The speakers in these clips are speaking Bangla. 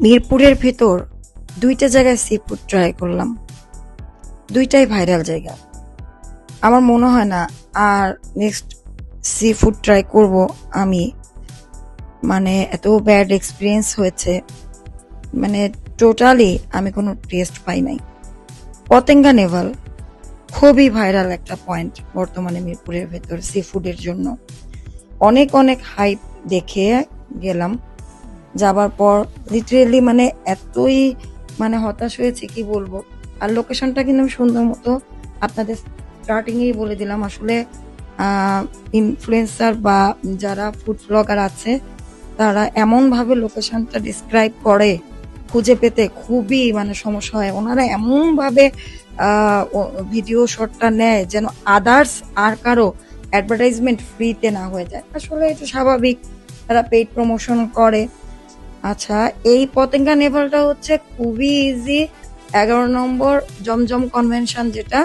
মিরপুরের ভেতর দুইটা জায়গায় সি ফুড ট্রাই করলাম। দুইটাই ভাইরাল জায়গা। আমার মনে হয় না আর নেক্সট সি ফুড ট্রাই করব আমি। মানে এত ব্যাড এক্সপিরিয়েন্স হয়েছে। মানে টোটালি আমি কোনো টেস্ট পাই নাই। পতেঙ্গা নেভাল, খুবই ভাইরাল একটা পয়েন্ট বর্তমানে মিরপুরের ভেতর সি ফুডের জন্য। অনেক অনেক হাইপ দেখে গেলাম। যাবার পর লিটারেলি মানে এতই মানে হতাশ হয়েছে, কি বলব? আর লোকেশনটা কিন্তু আমি সুন্দর মতো আপনাদের স্টার্টিংয়েই বলে দিলাম। আসলে ইনফ্লুয়েন্সার বা যারা ফুড ব্লগার আছে, তারা এমন ভাবে লোকেশনটা ডিসক্রাইব করে, খুঁজে পেতে খুবই মানে সমস্যা হয়। ওনারা এমনভাবে ভিডিও শটটা নেয় যেন আদার্স আর কারও অ্যাডভার্টাইজমেন্ট ফ্রিতে না হয়ে যায়। আসলে এটা স্বাভাবিক। তারা পেইড প্রমোশন করে। আচ্ছা এই পতেঙ্গা নেভালটা হচ্ছে খুবই ইজি এগারো নম্বর জমজম কনভেনশন যেটা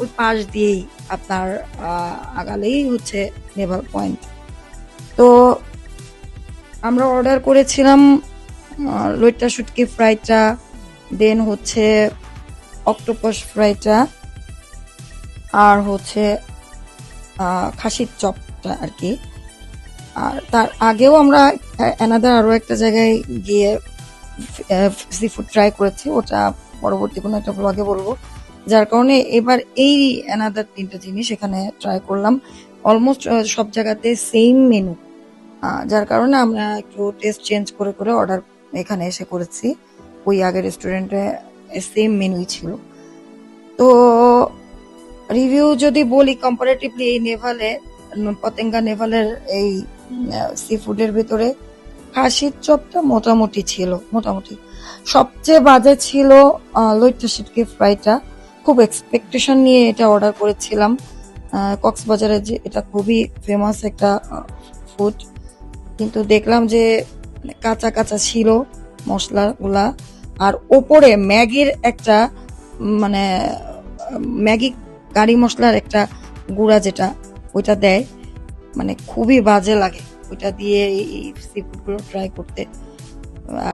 ওই পাশ দিয়েই আপনার আগালেই হচ্ছে নেভাল পয়েন্ট তো আমরা অর্ডার করেছিলাম আহ, লইট্টা শুটকি ফ্রাইটা দেন হচ্ছে অক্টোপাস ফ্রাইটা আর হচ্ছে খাসির চপটা আর কি। তার আগেও আমরা অ্যানাদার আরও একটা জায়গায় গিয়ে সি ফুড ট্রাই করেছি। ওটা পরবর্তী কোনো একটা ব্লগে বলব। যার কারণে এবার এই অ্যানাদার তিনটা জিনিস এখানে ট্রাই করলাম। অলমোস্ট সব জায়গাতে সেম মেনু যার কারণে আমরা একটু টেস্ট চেঞ্জ করে করে অর্ডার এখানে এসে করেছি। ওই আগের রেস্টুরেন্টে সেম মেনুই ছিল। তো রিভিউ যদি বলি কম্পারেটিভলি এই নেভালে পতেঙ্গা নেভালের এই সি ফুডের ভিতরে খাসির চপটা মোটামুটি ছিল, মোটামুটি। সবচেয়ে বাজে ছিল লইট্টা সিটকি ফ্রাইটা খুব এক্সপেকটেশন নিয়ে এটা অর্ডার করেছিলাম। কক্সবাজারে যে এটা খুবই ফেমাস একটা ফুড কিন্তু দেখলাম যে মানে কাঁচা কাঁচা ছিল মশলাগুলা। আর ওপরে ম্যাগির একটা মানে ম্যাগি কারি মশলার একটা গুঁড়া যেটা, ওইটা দেয়। মানে খুবই বাজে লাগে। ওইটা দিয়ে এই সি ফুডগুলো ট্রাই করতে।